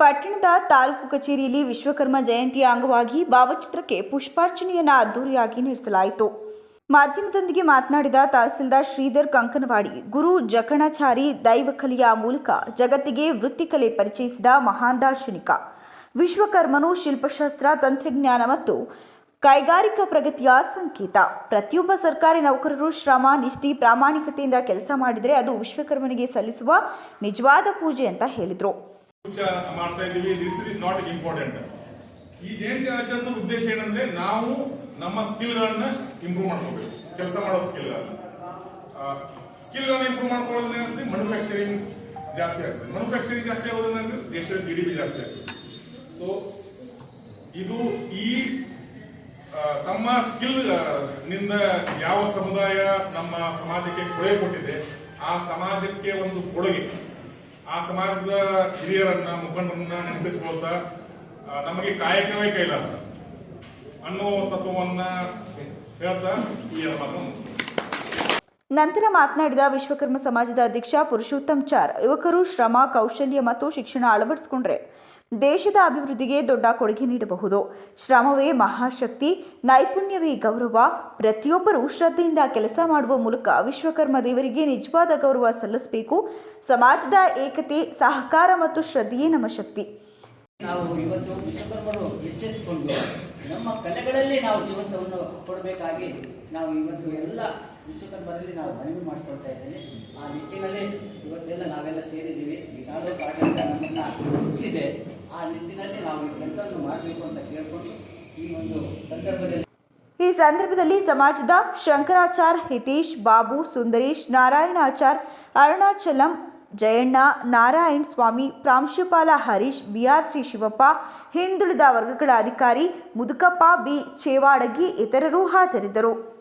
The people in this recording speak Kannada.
ಪಟ್ಟಣದ ತಾಲೂಕು ಕಚೇರಿಯಲ್ಲಿ ವಿಶ್ವಕರ್ಮ ಜಯಂತಿಯ ಅಂಗವಾಗಿ ಭಾವಚಿತ್ರಕ್ಕೆ ಪುಷ್ಪಾರ್ಚನೆಯನ್ನು ಅದ್ದೂರಿಯಾಗಿ ನಡೆಸಲಾಯಿತು. ಮಾಧ್ಯಮದೊಂದಿಗೆ ಮಾತನಾಡಿದ ತಹಸೀಲ್ದಾರ್ ಶ್ರೀಧರ್ ಕಂಕನವಾಡಿ, ಗುರು ಜಕಣಾಚಾರಿ ದೈವಕಲೆಯ ಮೂಲಕ ಜಗತ್ತಿಗೆ ವೃತ್ತಿಕಲೆ ಪರಿಚಯಿಸಿದ ಮಹಾನ್ ದಾರ್ಶನಿಕ. ವಿಶ್ವಕರ್ಮನು ಶಿಲ್ಪಶಾಸ್ತ್ರ, ತಂತ್ರಜ್ಞಾನ ಮತ್ತು ಕೈಗಾರಿಕಾ ಪ್ರಗತಿಯ ಸಂಕೇತ. ಪ್ರತಿಯೊಬ್ಬ ಸರ್ಕಾರಿ ನೌಕರರು ಶ್ರಮ, ನಿಷ್ಠೆ, ಪ್ರಾಮಾಣಿಕತೆಯಿಂದ ಕೆಲಸ ಮಾಡಿದರೆ ಅದು ವಿಶ್ವಕರ್ಮನಿಗೆ ಸಲ್ಲಿಸುವ ನಿಜವಾದ ಪೂಜೆ ಅಂತ ಹೇಳಿದರು. ಮಾಡ್ತಾ ಇದ್ದೀವಿ. ದಿಸ್ ಇಸ್ ನಾಟ್ ಇಂಪಾರ್ಟೆಂಟ್ ಈ ಜಯಂತಿ ಆಚರಿಸುವ ಉದ್ದೇಶ ಏನಂದ್ರೆ ನಾವು ನಮ್ಮ ಸ್ಕಿಲ್ಗಳನ್ನ ಇಂಪ್ರೂವ್ ಮಾಡ್ಕೋಬೇಕು. ಕೆಲಸ ಮಾಡೋ ಸ್ಕಿಲ್ಗಳನ್ನ ಸ್ಕಿಲ್ಗಳನ್ನ ಇಂಪ್ರೂವ್ ಮಾಡ್ಕೊಳ್ಳೋದು ಏನಂದ್ರೆ ಮ್ಯಾನುಫ್ಯಾಕ್ಚರಿಂಗ್ ಜಾಸ್ತಿ ಆಗ್ತದೆ. ಮ್ಯಾನುಫ್ಯಾಕ್ಚರಿಂಗ್ ಜಾಸ್ತಿ ಆಗೋದ್ರಿಂದ ದೇಶದ ಜಿ ಡಿ ಪಿ ಜಾಸ್ತಿ ಆಗ್ತದೆ. ಸೊ ಇದು ಈ ತಮ್ಮ ಸ್ಕಿಲ್ನಿಂದ ಯಾವ ಸಮುದಾಯ ನಮ್ಮ ಸಮಾಜಕ್ಕೆ ಕೊಡುಗೆ ಕೊಟ್ಟಿದೆ, ಆ ಸಮಾಜಕ್ಕೆ ಒಂದು ಕೊಡುಗೆ. ಆ ಸಮಾಜದ ಹಿರಿಯರನ್ನ ಮುಖಂಡರನ್ನ ನೆನಪಿಸಿಕೊಳ್ತಾ ನಮಗೆ ಕಾಯಕವೇ ಕೈಲಾಸ ಅನ್ನೋ ತತ್ವವನ್ನ ಹೇಳ್ತಾ ಈ ಮುಗಿಸ್ತೇನೆ. ನಂತರ ಮಾತನಾಡಿದ ವಿಶ್ವಕರ್ಮ ಸಮಾಜದ ಅಧ್ಯಕ್ಷ ಪುರುಷೋತ್ತಮ್ ಚಾರ್, ಯುವಕರು ಶ್ರಮ, ಕೌಶಲ್ಯ ಮತ್ತು ಶಿಕ್ಷಣ ಅಳವಡಿಸಿಕೊಂಡ್ರೆ ದೇಶದ ಅಭಿವೃದ್ಧಿಗೆ ದೊಡ್ಡ ಕೊಡುಗೆ ನೀಡಬಹುದು. ಶ್ರಮವೇ ಮಹಾಶಕ್ತಿ, ನೈಪುಣ್ಯವೇ ಗೌರವ, ಪ್ರತಿಯೊಬ್ಬರೂ ಶ್ರದ್ಧೆಯಿಂದ ಕೆಲಸ ಮಾಡುವ ಮೂಲಕ ವಿಶ್ವಕರ್ಮ ದೇವರಿಗೆ ನಿಜವಾದ ಗೌರವ ಸಲ್ಲಿಸಬೇಕು. ಸಮಾಜದ ಏಕತೆ, ಸಹಕಾರ ಮತ್ತು ಶ್ರದ್ಧೆಯೇ ನಮ್ಮ ಶಕ್ತಿ. ನಾವು ಇವತ್ತು ನಮ್ಮ ಕಲೆಗಳಲ್ಲಿ ನಾವು ಜೀವಂತವನ್ನು ಕೊಡಬೇಕಾಗಿ ನಾವು ಇವತ್ತು ಎಲ್ಲ ವಿಶ್ವಕರ್ಮರಲ್ಲಿ ನಾವು ಮನವಿ ಮಾಡಿಕೊಳ್ತಾ ಇದ್ದೇನೆ ಆ ನಿಟ್ಟಿನಲ್ಲಿ ಇವತ್ತೆಲ್ಲ ನಾವೆಲ್ಲ ಸೇರಿದ್ದೀವಿ. ಈ ತಾಲೂಕು ಆಡಳಿತ ನಮ್ಮನ್ನ ಮುಗಿಸಿದೆ. ಆ ನಿಟ್ಟಿನಲ್ಲಿ ನಾವು ಈ ಕೆಲಸವನ್ನು ಮಾಡಬೇಕು ಅಂತ ಕೇಳಿಕೊಂಡು ಈ ಒಂದು ಸಂದರ್ಭದಲ್ಲಿ ಈ ಸಂದರ್ಭದಲ್ಲಿ ಸಮಾಜದ ಶಂಕರಾಚಾರ್ ಹಿತೀಶ್ ಬಾಬು ಸುಂದರೇಶ್ ನಾರಾಯಣಾಚಾರ್ ಅರುಣಾಚಲಂ ಜಯಣ್ಣ, ನಾರಾಯಣ್ ಸ್ವಾಮಿ, ಪ್ರಾಂಶುಪಾಲ ಹರೀಶ್, ಬಿಆರ್ಸಿ ಶಿವಪ್ಪ, ಹಿಂದುಳಿದ ವರ್ಗಗಳ ಅಧಿಕಾರಿ ಮುದುಕಪ್ಪ ಬಿ ಚೇವಾಡಗಿ, ಇತರರು ಹಾಜರಿದ್ದರು.